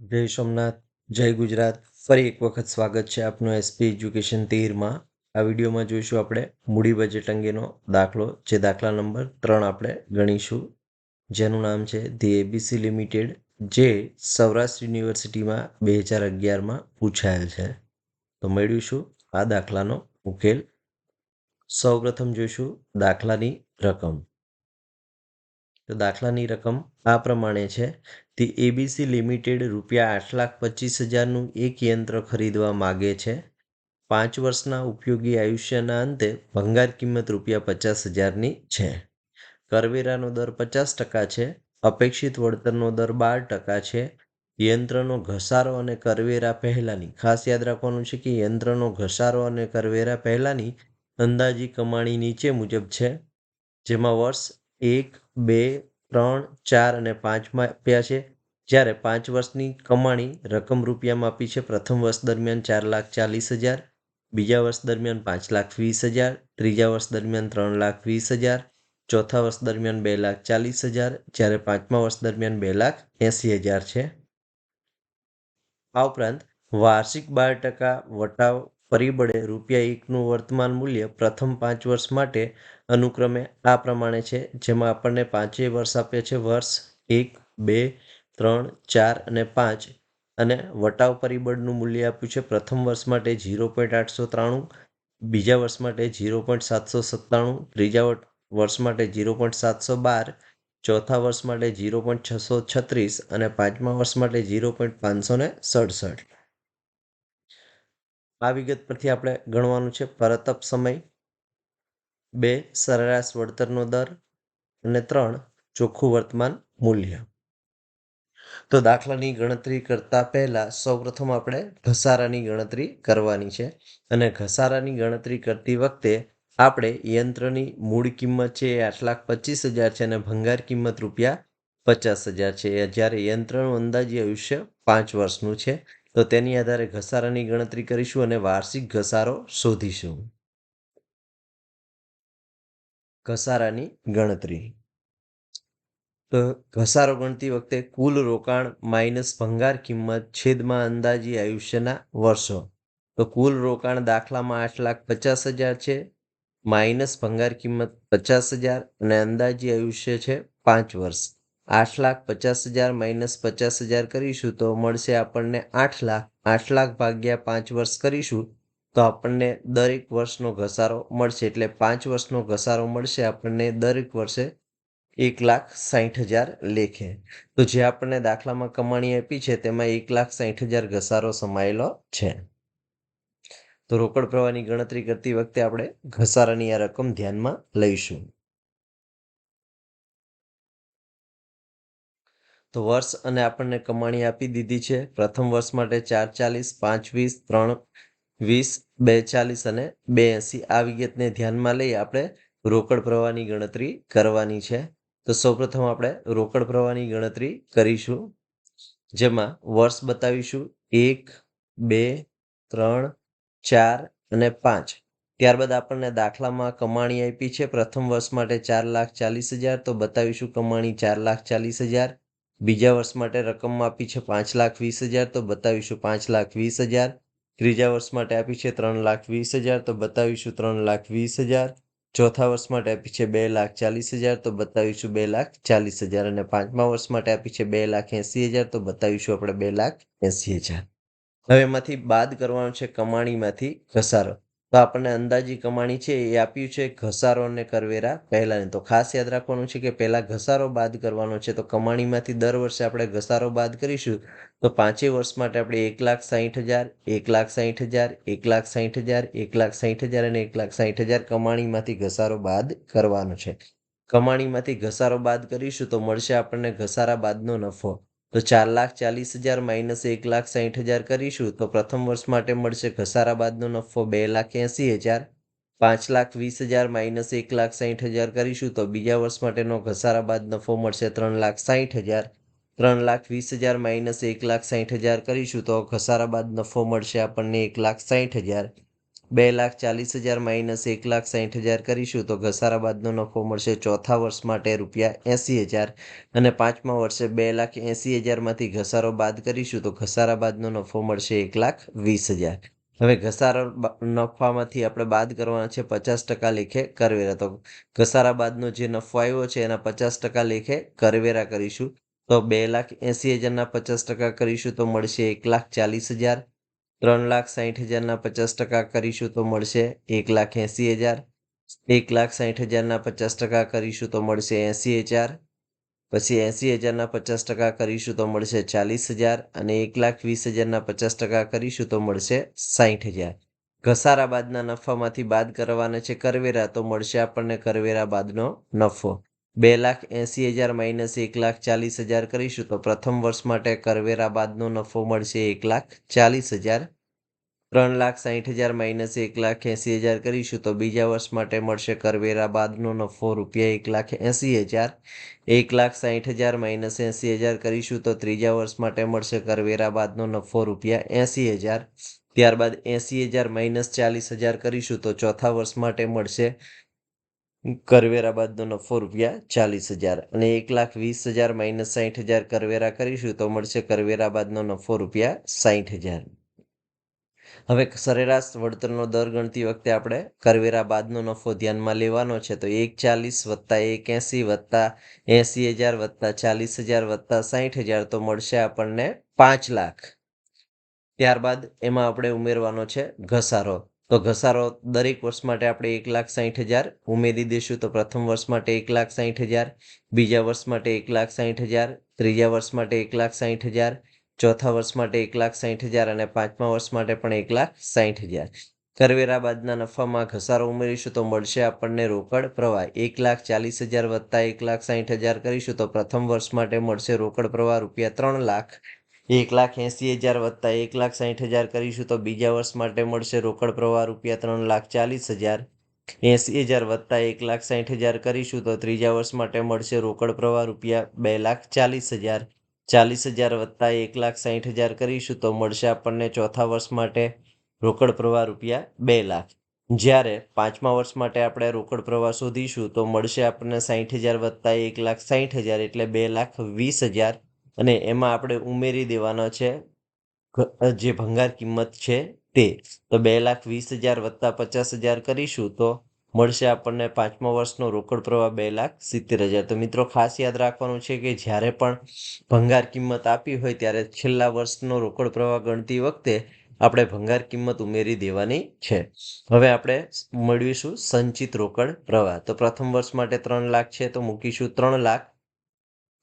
જય સોમનાથ, જય ગુજરાત. ફરી એક વખત સ્વાગત છે આપનું એસપી એજ્યુકેશન તેરમાં. આ વિડીયોમાં જોઈશું આપણે મૂડી બજેટ અંગેનો દાખલો, જે દાખલા નંબર ત્રણ આપણે ગણીશું. જેનું નામ છે ધી એબીસી લિમિટેડ જે સૌરાષ્ટ્ર યુનિવર્સિટીમાં બે હજાર અગિયારમાં પૂછાયેલ છે. તો મેળવીશું આ દાખલાનો ઉકેલ. સૌપ્રથમ જોઈશું દાખલાની રકમ. તો દાખલાની રકમ આ પ્રમાણે છે. તે એબીસી લિમિટેડ રૂપિયા આઠ લાખ પચીસ હજારનું એક યંત્ર ખરીદવા માગે છે. પાંચ વર્ષના ઉપયોગી આયુષ્યના અંતે ભંગાર કિંમત રૂપિયા પચાસ હજારની છે. કરવેરાનો દર પચાસ ટકા છે. અપેક્ષિત વળતરનો દર બાર ટકા છે. યંત્રનો ઘસારો અને કરવેરા પહેલાંની, ખાસ યાદ રાખવાનું છે કે યંત્રનો ઘસારો અને કરવેરા પહેલાંની અંદાજી કમાણી નીચે મુજબ છે. જેમાં વર્ષ એક, બે, ત્રણ, ચાર અને પાંચમાં આપ્યા છે. જ્યારે પાંચ વર્ષની કમાણી રકમ રૂપિયામાં આપી છે, પ્રથમ વર્ષ દરમિયાન ચાર લાખ ચાલીસ હજાર, બીજા વર્ષ દરમિયાન પાંચ લાખ વીસ હજાર, ત્રીજા વર્ષ દરમિયાન ત્રણ લાખ વીસ હજાર, ચોથા વર્ષ દરમિયાન બે લાખ ચાલીસ હજાર, જ્યારે પાંચમા વર્ષ દરમિયાન બે લાખ એંસી હજાર છે. આ ઉપરાંત વાર્ષિક બાર ટકા વટાવ પરિબળે રૂપિયા એકનું વર્તમાન મૂલ્ય પ્રથમ પાંચ વર્ષ માટે અનુક્રમે આ પ્રમાણે છે, જેમાં આપણને પાંચેય વર્ષ આપે છે, વર્ષ એક, બે, ત્રણ, ચાર અને પાંચ. અને વટાવ પરિબળનું મૂલ્ય આપ્યું છે, પ્રથમ વર્ષ માટે ઝીરો પોઈન્ટ આઠસો ત્રાણું, બીજા વર્ષ માટે ઝીરો પોઈન્ટ સાતસો સત્તાણું, ત્રીજા વર્ષ માટે ઝીરો પોઈન્ટ સાતસો બાર, ચોથા વર્ષ માટે ઝીરો પોઈન્ટ છસો છત્રીસ અને પાંચમા વર્ષ માટે ઝીરો પોઈન્ટ પાંચસો ને સડસઠ. આ વિગત પરથી આપણે ગણવાનું છે. પરતપ સમય, બે, સરેરાશ વળતરનો દર અને ત્રણ, ચોખ્ખું વર્તમાન મૂલ્ય. તો દાખલાની ગણતરી કરતા પહેલા સૌપ્રથમ આપણે ઘસારાની ગણતરી કરવાની છે અને ઘસારાની ગણતરી કરતી વખતે આપણે યંત્રની મૂળ કિંમત છે એ આઠ લાખ પચીસ હજાર છે અને ભંગાર કિંમત રૂપિયા પચાસ હજાર છે. જ્યારે યંત્રનું અંદાજી આયુષ્ય પાંચ વર્ષનું છે. તો તેની આધારે ઘસારાની ગણતરી કરીશું અને વાર્ષિક ઘસારો શોધીશું. ઘસારાની ગણતરી. તો ઘસારો ગણતી વખતે કુલ રોકાણ માઇનસ ભંગાર કિંમત છેદમાં અંદાજી આયુષ્યના વર્ષો. તો કુલ રોકાણ દાખલામાં આઠ લાખ પચાસ હજાર છે, માઇનસ ભંગાર કિંમત પચાસ હજાર અને અંદાજી આયુષ્ય છે પાંચ વર્ષ. આઠ લાખ પચાસ હજાર માઇનસ પચાસ હજાર કરીશું તો મળશે આપણને આઠ લાખ. આઠ લાખ ભાગ્યા પાંચ વર્ષ કરીશું તો આપણને દરેક વર્ષનો ઘસારો મળશે. એટલે પાંચ વર્ષનો ઘસારો મળશે આપણને દરેક વર્ષે એક લાખ સાહીઠ હજાર લેખે. તો જે આપણને દાખલામાં કમાણી આપી છે તેમાં એક લાખ સાહીઠ હજાર ઘસારો સમાયેલો છે. તો રોકડ પ્રવાહની ગણતરી કરતી વખતે આપણે ઘસારાની આ રકમ ધ્યાનમાં લઈશું. તો વર્ષ અને આપણને કમાણી આપી દીધી છે. પ્રથમ વર્ષ માટે ચાર ચાલીસ, પાંચ વીસ, ત્રણ વીસ, બે ચાલીસ અને બે એંસી. આ વિગતને ધ્યાનમાં લઈ આપણે રોકડ પ્રવાહની ગણતરી કરવાની છે. તો સૌપ્રથમ આપણે રોકડ પ્રવાહની ગણતરી કરીશું. જેમાં વર્ષ બતાવીશું. એક, બે, ત્રણ, ચાર અને પાંચ. ત્યારબાદ આપણને દાખલામાં કમાણી આપી છે. પ્રથમ વર્ષ માટે ચાર લાખ ચાલીસ હજાર. તો બતાવીશું કમાણી ચાર લાખ ચાલીસ હજાર. બીજા વર્ષ માટે રકમ આપી છે પાંચ લાખ વીસ હજાર, તો બતાવીશું પાંચ લાખ વીસ હજાર. ત્રીજા વર્ષ માટે આપી છે ત્રણ લાખ વીસ હજાર, તો બતાવીશું ત્રણ લાખ વીસ હજાર. ચોથા વર્ષ માટે આપી છે બે લાખ ચાલીસ હજાર, તો બતાવીશું બે લાખ ચાલીસ હજાર. અને પાંચમા વર્ષ માટે આપી છે બે લાખ એંસી હજાર, તો બતાવીશું આપણે બે લાખ એંસી હજાર. હવે એમાંથી બાદ કરવાનો છે કમાણીમાંથી ઘસારો. તો આપણને અંદાજી કમાણી છે એ આપ્યું છે ઘસારો અને કરવેરા. પહેલાંને તો ખાસ યાદ રાખવાનું છે કે પહેલાં ઘસારો બાદ કરવાનો છે. તો કમાણીમાંથી દર વર્ષે આપણે ઘસારો બાદ કરીશું. તો પાંચેય વર્ષ માટે આપણે એક લાખ સાહીઠ હજાર, એક લાખ સાહીઠ હજાર, એક લાખ સાહીઠ હજાર, એક લાખ સાહીઠ હજાર અને એક લાખ સાહીઠ હજાર કમાણીમાંથી ઘસારો બાદ કરવાનો છે. કમાણીમાંથી ઘસારો બાદ કરીશું તો મળશે આપણને ઘસારા બાદનો નફો. તો ચાર લાખ ચાલીસ હજાર માઇનસ એક લાખ સાહીઠ હજાર કરીશું તો પ્રથમ વર્ષ માટે મળશે ઘસારા બાદનો નફો બે લાખ એંસી હજાર. પાંચ લાખ વીસ હજાર માઇનસ એક લાખ સાહીઠ હજાર કરીશું તો બીજા વર્ષ માટેનો ઘસારા બાદ નફો મળશે ત્રણ લાખ સાહીઠ હજાર. ત્રણ લાખ વીસ હજાર માઇનસ એક લાખ સાહીઠ હજાર કરીશું તો ઘસારા બાદ નફો મળશે આપણને એક લાખ સાહીઠ હજાર. બે લાખ ચાલીસ હજાર માઇનસ એક લાખ સાહીઠ હજાર કરીશું તો ઘસારા બાદનો નફો મળશે ચોથા વર્ષ માટે રૂપિયા એંસી હજાર અને પાંચમા વર્ષે બે લાખ એંસી હજારમાંથી ઘસારો બાદ કરીશું તો ઘસારા બાદનો નફો મળશે એક લાખ વીસ હજાર. હવે ઘસારો નફામાંથી આપણે બાદ કરવાના છે પચાસ ટકા લેખે કરવેરા. તો ઘસારા બાદનો જે નફો આવ્યો છે એના પચાસ ટકા લેખે કરવેરા કરીશું. તો બે લાખ એંસી હજારના પચાસ ટકા કરીશું તો મળશે એક લાખ ચાલીસ હજાર. ત્રણ લાખ સાહીઠ હજારના પચાસ ટકા કરીશું તો મળશે. એક લાખ એંસી હજાર. એક લાખ સાહીઠ હજારના પચાસ ટકા કરીશું તો મળશે એંસી હજાર. પછી એંસી હજારના પચાસ ટકા કરીશું તો મળશે ચાલીસ હજાર અને એક લાખ વીસ હજારના પચાસ ટકા કરીશું તો મળશે સાહીઠ હજાર. ઘસારા બાદના નફામાંથી બાદ કરવાના છે કરવેરા તો મળશે આપણને કરવેરા બાદનો નફો. બે લાખ એંસી હજાર માઇનસ એક લાખ ચાલીસ હજાર કરીશું તો પ્રથમ વર્ષ માટે કરવેરા બાદનો નફો મળશે એક લાખ ચાલીસ હજાર. ત્રણ લાખ સાહીઠ હજાર માઇનસ એક લાખ એંસી હજાર કરીશું તો બીજા વર્ષ માટે મળશે કરવેરા બાદનો નફો રૂપિયા એક લાખ એંસી હજાર. એક લાખ સાહીઠ હજાર માઇનસ એંસી હજાર કરીશું તો ત્રીજા વર્ષ માટે મળશે કરવેરા બાદનો નફો રૂપિયા એંસી હજાર. ત્યારબાદ એંસી હજાર માઇનસ ચાલીસ હજાર કરીશું તો ચોથા વર્ષ માટે મળશે કરવેરા બાદનો નફો રૂપિયા ચાલીસ હજાર અને એક લાખ વીસ હજાર માઇનસ સાહીઠ હજાર કરવેરા કરીશું તો મળશે કરવેરા બાદનો નફો રૂપિયા સાહીઠ હજાર. હવે સરેરાશ વળતરનો દર ગણતી વખતે આપણે કરવેરા બાદનો નફો ધ્યાનમાં લેવાનો છે તો એક ચાલીસ વત્તા એક એંસી વત્તા એંસી હજાર વત્તા ચાલીસ હજાર વત્તા સાહીઠ હજાર તો મળશે આપણને પાંચ લાખ. ત્યારબાદ એમાં આપણે ઉમેરવાનો છે ઘસારો. તો ઘસારો દરેક વર્ષ માટે આપણે એક લાખ સાહીઠ હજાર ઉમેરી દઈશું તો પ્રથમ વર્ષ માટે એક લાખ સાહીઠ હજાર, બીજા વર્ષ માટે એક લાખ સાહીઠ હજાર, ત્રીજા વર્ષ માટે એક લાખ સાહીઠ હજાર, ચોથા વર્ષ માટે એક લાખ સાહીઠ હજાર અને પાંચમા વર્ષ માટે પણ એક લાખ સાહીઠ હજાર. કરવેરા બાદના નફામાં ઘસારો ઉમેરીશું તો મળશે આપણને રોકડ પ્રવાહ. એક લાખ ચાલીસ હજાર વત્તા એક લાખ સાહીઠ હજાર કરીશું તો પ્રથમ વર્ષ માટે મળશે રોકડ પ્રવાહ રૂપિયા ત્રણ લાખ એક લાખ એંસી હજાર વત્તા એક લાખ સાહીઠ હજાર કરીશું તો બીજા વર્ષ માટે મળશે રોકડ પ્રવાહ રૂપિયા ત્રણ લાખ ચાલીસ હજાર. એંસી હજાર વત્તા એક લાખ સાહીઠ હજાર કરીશું તો ત્રીજા વર્ષ માટે મળશે રોકડ પ્રવાહ રૂપિયા બે લાખ ચાલીસ હજાર. ચાલીસ હજાર વત્તા એક લાખ સાહીઠ હજાર કરીશું તો મળશે આપણને ચોથા વર્ષ માટે રોકડ પ્રવાહ રૂપિયા બે લાખ. જ્યારે પાંચમા વર્ષ માટે આપણે રોકડ પ્રવાહ શોધીશું તો મળશે આપણને સાહીઠ હજાર વત્તા એક લાખ સાહીઠ હજાર એટલે બે લાખ વીસ હજાર. અને એમાં આપણે ઉમેરી દેવાનો છે જે ભંગાર કિંમત છે તે. તો બે લાખ વીસ હજાર વત્તા પચાસ હજાર કરીશું તો મળશે આપણને પાંચમા વર્ષનો રોકડ પ્રવાહ બે લાખ સિત્તેર હજાર. તો મિત્રો ખાસ યાદ રાખવાનું છે કે જ્યારે પણ ભંગાર કિંમત આપી હોય ત્યારે છેલ્લા વર્ષનો રોકડ પ્રવાહ ગણતી વખતે આપણે ભંગાર કિંમત ઉમેરી દેવાની છે. હવે આપણે મેળવીશું સંચિત રોકડ પ્રવાહ. તો પ્રથમ વર્ષ માટે ત્રણ લાખ છે તો મૂકીશું ત્રણ લાખ.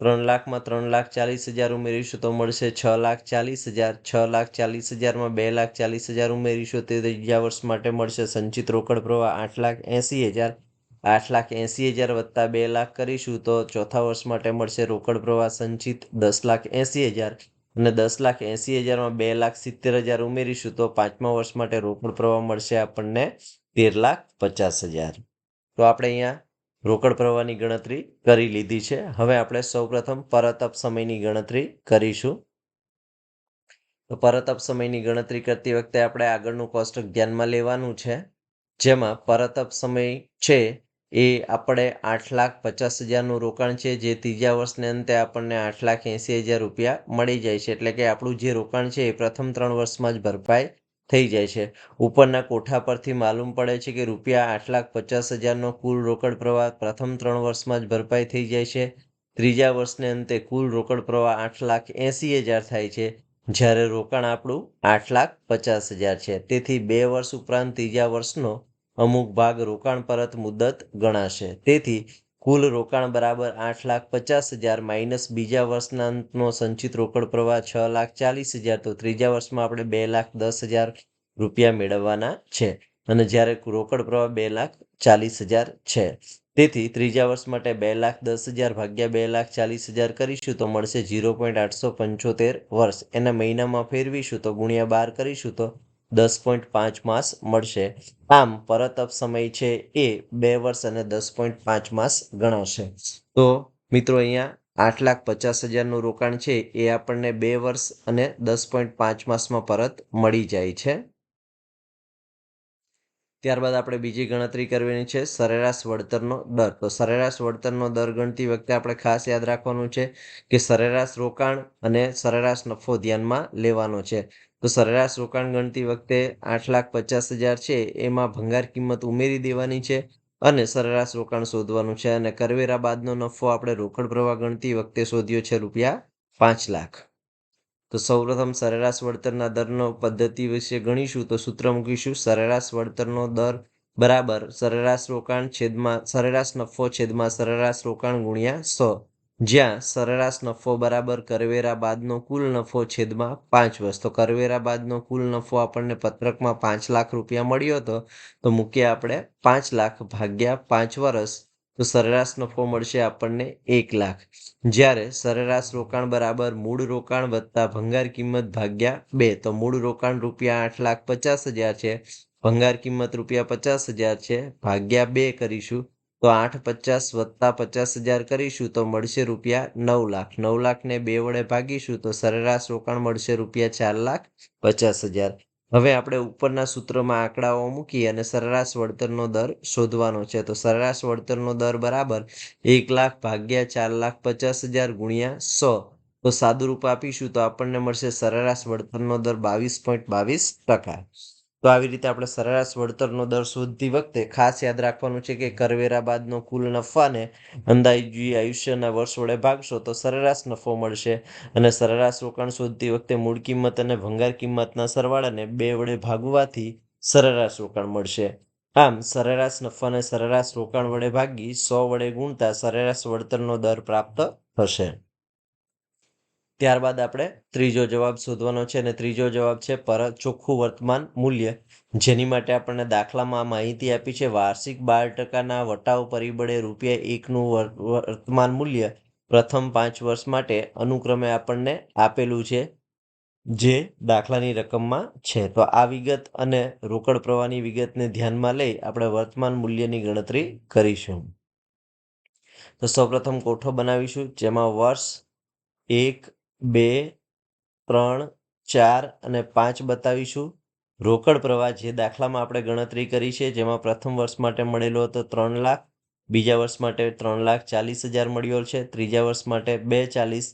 ત્રણ લાખમાં ત્રણ લાખ ચાલીસ હજાર ઉમેરીશું તો મળશે છ લાખ ચાલીસ હજાર. છ લાખ ચાલીસ હજારમાં બે લાખ ચાલીસ હજાર ઉમેરીશું તો ત્રીજા વર્ષ માટે મળશે. સંચિત રોકડ પ્રવાહ આઠ લાખ એંસી હજાર. આઠ લાખ એંસી હજાર વત્તા બે લાખ કરીશું તો ચોથા વર્ષ માટે મળશે રોકડ પ્રવાહ સંચિત દસ લાખ એંસી હજાર. અને દસ લાખ એંસી હજારમાં બે લાખ સિત્તેર હજાર ઉમેરીશું તો પાંચમા વર્ષ માટે રોકડ પ્રવાહ મળશે આપણને તેર લાખ પચાસ હજાર. તો આપણે અહીંયા રોકડ પ્રવાહની ગણતરી કરી લીધી છે. હવે આપણે સૌપ્રથમ પરતપ સમયની ગણતરી કરીશું. તો પરતપ સમયની ગણતરી કરતી વખતે આપણે આગળનું કોષ્ટક ધ્યાનમાં લેવાનું છે. જેમાં પરત સમય છે એ આપણે આઠ લાખ પચાસ હજારનું રોકાણ છે, જે ત્રીજા વર્ષને અંતે આપણને આઠ લાખ એંસી હજાર રૂપિયા મળી જાય છે. એટલે કે આપણું જે રોકાણ છે એ પ્રથમ ત્રણ વર્ષમાં જ ભરપાઈ થઈ જાય છે. ઉપરના કોઠા પરથી માલુમ પડે છે કે રૂપિયા આઠ લાખ પચાસ હજારનો કુલ રોકડ પ્રવાહ પ્રથમ ત્રણ વર્ષમાં જ ભરપાઈ થઈ જાય છે. ત્રીજા વર્ષને અંતે કુલ રોકડ પ્રવાહ આઠ લાખ એંસી હજાર થાય છે. જ્યારે રોકાણ આપણું આઠ લાખ પચાસ હજાર છે. તેથી બે વર્ષ ઉપરાંત ત્રીજા વર્ષનો અમુક ભાગ રોકાણ પરત મુદત ગણાશે. તેથી કુલ રોકાણ બરાબર આઠ લાખ પચાસ હજાર માઇનસ બીજા વર્ષના અંતનો સંચિત રોકડ પ્રવાહ છ લાખ ચાલીસ હજાર તો ત્રીજા વર્ષમાં આપણે બે લાખ દસ હજાર રૂપિયા મેળવવાના છે. અને જ્યારે રોકડ પ્રવાહ બે લાખ ચાલીસ હજાર છે. તેથી ત્રીજા વર્ષ માટે બે લાખ દસ હજાર ભાગ્યા બે લાખ ચાલીસ હજાર કરીશું તો મળશે ઝીરો પોઈન્ટ આઠસો પંચોતેર વર્ષ. એના મહિનામાં ફેરવીશું તો ગુણ્યા બાર કરીશું તો દસ પોઈન્ટ પાંચ માસ મળશે. આમ પરત સમય છે એ બે વર્ષ અને દસ પોઈન્ટ પાંચ માસ ગણાશે. તો મિત્રો અહીંયા આઠ લાખ પચાસ હજારનું રોકાણ છે એ આપણને બે વર્ષ અને દસ પોઈન્ટ પાંચ માસમાં પરત મળી જાય છે. ત્યારબાદ આપણે બીજી ગણતરી કરવાની છે સરેરાશ વળતરનો દર. તો સરેરાશ વળતરનો દર ગણતી વખતે આપણે ખાસ યાદ રાખવાનું છે કે સરેરાશ રોકાણ અને સરેરાશ નફો ધ્યાનમાં લેવાનો છે. તો સરેરાશ રોકાણ ગણતી વખતે આઠ લાખ પચાસ હજાર છે, એમાં ભંગાર કિંમત ઉમેરી દેવાની છે અને સરેરાશ રોકાણ શોધવાનું છે અને કરવેરા બાદનો નફો આપણે રોકડ પ્રવાહ ગણતી વખતે શોધ્યો છે રૂપિયા પાંચ લાખ. તો સૌપ્રથમ સરેરાશ વળતરના દરનો પદ્ધતિ વિશે ગણીશું. તો સૂત્ર મૂકીશું. સરેરાશ વળતરનો દર બરાબર સરેરાશ રોકાણ છેદમાં, સરેરાશ નફો છેદમાં સરેરાશ રોકાણ ગુણ્યા સો. જ્યાં સરેરાશ નફો બરાબર કરવેરા બાદનો કુલ નફો છેદમાં પાંચ વર્ષ. તો કરવેરા બાદનો કુલ નફો આપણને પત્રકમાં પાંચ લાખ રૂપિયા મળ્યો હતો. તો મૂકીએ આપણે પાંચ લાખ ભાગ્યા પાંચ વર્ષ. તો સરેરાશ નફો મળશે આપણને એક લાખ. જ્યારે સરેરાશ રોકાણ બરાબર મૂળ રોકાણ વત્તા ભંગાર કિંમત ભાગ્યા બે, તો મૂળ રોકાણ રૂપિયા આઠ લાખ પચાસ હજાર છે. ભંગાર કિંમત રૂપિયા પચાસ હજાર છે, ભાગ્યા બે કરીશું, તો આઠ પચાસ વત્તા પચાસ હજાર કરીશું, તો મળશે રૂપિયા નવ લાખ. નવ લાખને બે વડે ભાગીશું, તો સરેરાશ રોકાણ મળશે રૂપિયા ચાર લાખ પચાસ હજાર. હવે આપણે ઉપરના સૂત્રમાં આંકડાઓ મૂકી અને સરેરાશ વળતરનો દર શોધવાનો છે. તો સરેરાશ વળતરનો દર બરાબર એક લાખ ભાગ્યા ચાર લાખ પચાસ હજાર ગુણ્યા સો. તો સાદુરૂપ આપીશું તો આપણને મળશે સરેરાશ વળતરનો દર બાવીસ પોઈન્ટ બાવીસ ટકા. તો આવી રીતે આપણે સરેરાશ વળતરનો દર શોધતી વખતે ખાસ યાદ રાખવાનું છે કે કરવેરા બાદનો કુલ નફાને અંદાજી આયુષ્યના વર્ષ વડે ભાગશો તો સરેરાશ નફો મળશે. અને સરેરાશ રોકાણ શોધતી વખતે મૂળ કિંમત અને ભંગાર કિંમતના સરવાળાને બે વડે ભાગવાથી સરેરાશ રોકાણ મળશે. આમ, સરેરાશ નફાને સરેરાશ રોકાણ વડે ભાગી સો વડે ગુણતા સરેરાશ વળતરનો દર પ્રાપ્ત થશે. ત્યારબાદ આપણે ત્રીજો જવાબ શોધવાનો છે અને ત્રીજો જવાબ છે પર ચોખ્ખું વર્તમાન મૂલ્ય. જેની માટે આપણને દાખલામાં માહિતી આપી છે, વાર્ષિક બાર ટકાના વટાવ પરિબળે રૂપિયા એકનું વર્તમાન મૂલ્ય પ્રથમ પાંચ વર્ષ માટે અનુક્રમે આપણને આપેલું છે, જે દાખલાની રકમમાં છે. તો આ વિગત અને રોકડ પ્રવાહની વિગતને ધ્યાનમાં લઈ આપણે વર્તમાન મૂલ્યની ગણતરી કરીશું. તો સૌપ્રથમ કોઠો બનાવીશું, જેમાં વર્ષ એક બે, ત્રણ, ચાર અને પાંચ બતાવીશું. રોકડ પ્રવાહ જે દાખલામાં આપણે ગણતરી કરી છે, જેમાં પ્રથમ વર્ષ માટે મળેલો હતો ત્રણ લાખ, બીજા વર્ષ માટે ત્રણ લાખ ચાલીસ હજાર મળ્યો છે, ત્રીજા વર્ષ માટે બે ચાલીસ,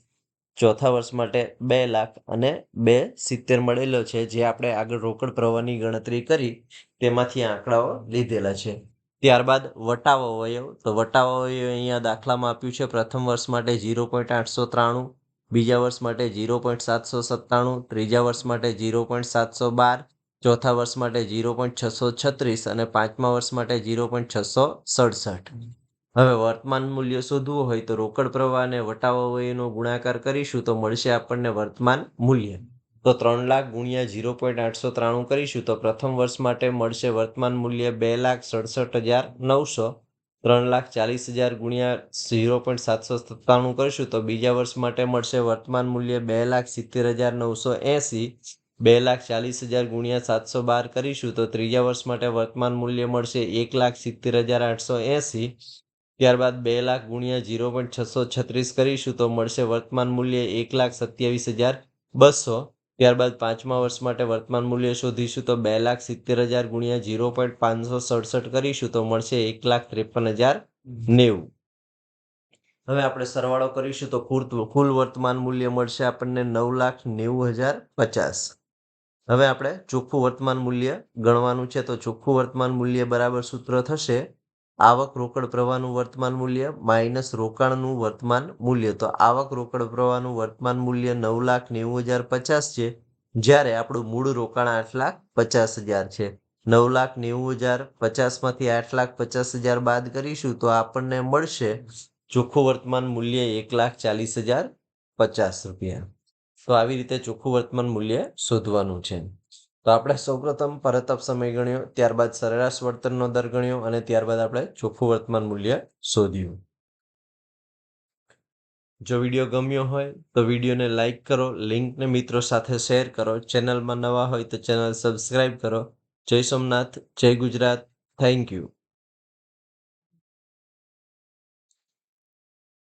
ચોથા વર્ષ માટે બે લાખ અને બે સિત્તેર મળેલો છે, જે આપણે આગળ રોકડ પ્રવાહની ગણતરી કરી, તેમાંથી આંકડાઓ લીધેલા છે. ત્યારબાદ વટાવો વયો, તો વટાવો વયો અહીંયા દાખલામાં આપ્યું છે, પ્રથમ વર્ષ માટે ઝીરો પોઈન્ટ આઠસો ત્રાણું બીજા વર્ષ માટે ઝીરો પોઈન્ટ સાતસો સત્તાણું, ત્રીજા વર્ષ માટે ઝીરો પોઈન્ટ સાતસો બાર, ચોથા વર્ષ માટે ઝીરો પોઈન્ટ છસો છત્રીસ અને પાંચમા વર્ષ માટે ઝીરો પોઈન્ટ છસો સડસઠ. હવે વર્તમાન મૂલ્ય શોધવું હોય તો રોકડ પ્રવાહ અને વટાવવયનો ગુણાકાર કરીશું તો મળશે આપણને વર્તમાન મૂલ્ય. તો ત્રણ લાખ ગુણ્યા ઝીરો પોઈન્ટ આઠસો ત્રાણું કરીશું તો પ્રથમ વર્ષ માટે મળશે વર્તમાન મૂલ્ય બે લાખ સડસઠ હજાર નવસો. ત્રણ લાખ ચાલીસ હજાર ગુણ્યા ઝીરો પોઈન્ટ સાતસો સત્તાણું કરીશું તો બીજા વર્ષ માટે મળશે વર્તમાન મૂલ્ય બે લાખ સિત્તેર હજાર નવસો એંસી. બે લાખ ચાલીસ હજાર ગુણ્યા સાતસો બાર કરીશું તો ત્રીજા વર્ષ માટે વર્તમાન મૂલ્ય મળશે એક લાખ સિત્તેર હજાર આઠસો એંસી. ત્યારબાદ બે લાખ ગુણ્યા ઝીરો પોઈન્ટ છસો છત્રીસ કરીશું તો મળશે વર્તમાન મૂલ્ય એક લાખ સત્યાવીસ હજાર બસો. ત્યારબાદ પાંચમા વર્ષ માટે વર્તમાન મૂલ્ય શોધીશું તો બે લાખ સિત્તેર હજાર ગુણ્યા ઝીરો પોઈન્ટ પાંચસો સડસઠ કરીશું તો મળશે એક લાખ ત્રેપન હજાર નેવું. હવે આપણે સરવાળો કરીશું તો કુલ વર્તમાન મૂલ્ય મળશે આપણને નવ લાખ નેવું હજાર પચાસ. હવે આપણે ચોખ્ખું વર્તમાન મૂલ્ય ગણવાનું છે તો ચોખ્ખું વર્તમાન મૂલ્ય બરાબર સૂત્ર થશે આવક રોકડ પ્રવાહનું વર્તમાન મૂલ્ય માઇનસ રોકાણનું વર્તમાન મૂલ્ય. તો આવક રોકડ પ્રવાહનું વર્તમાન મૂલ્ય નવ લાખ નેવું હજાર પચાસ છે, જ્યારે આપણું મૂળ રોકાણ આઠ લાખ પચાસ હજાર છે. નવ લાખ નેવું હજાર પચાસમાંથી આઠ લાખ પચાસ હજાર બાદ કરીશું તો આપણને મળશે ચોખ્ખું વર્તમાન મૂલ્ય એક લાખ ચાલીસ હજાર પચાસ રૂપિયા. તો આવી રીતે ચોખ્ખું વર્તમાન મૂલ્ય શોધવાનું છે. તો આપણે સૌપ્રથમ પરતપ સમય ગણ્યો, ત્યારબાદ સરેરાશ વળતરનો દર ગણ્યો અને ત્યારબાદ આપણે ચોખ્ખું વર્તમાન મૂલ્ય શોધ્યું. જો વીડિયો ગમ્યો હોય તો વિડીયોને લાઈક કરો, લિંકને મિત્રો સાથે શેર કરો, ચેનલમાં નવા હોય તો ચેનલ સબસ્ક્રાઈબ કરો. જય સોમનાથ, જય ગુજરાત, થેન્ક યુ.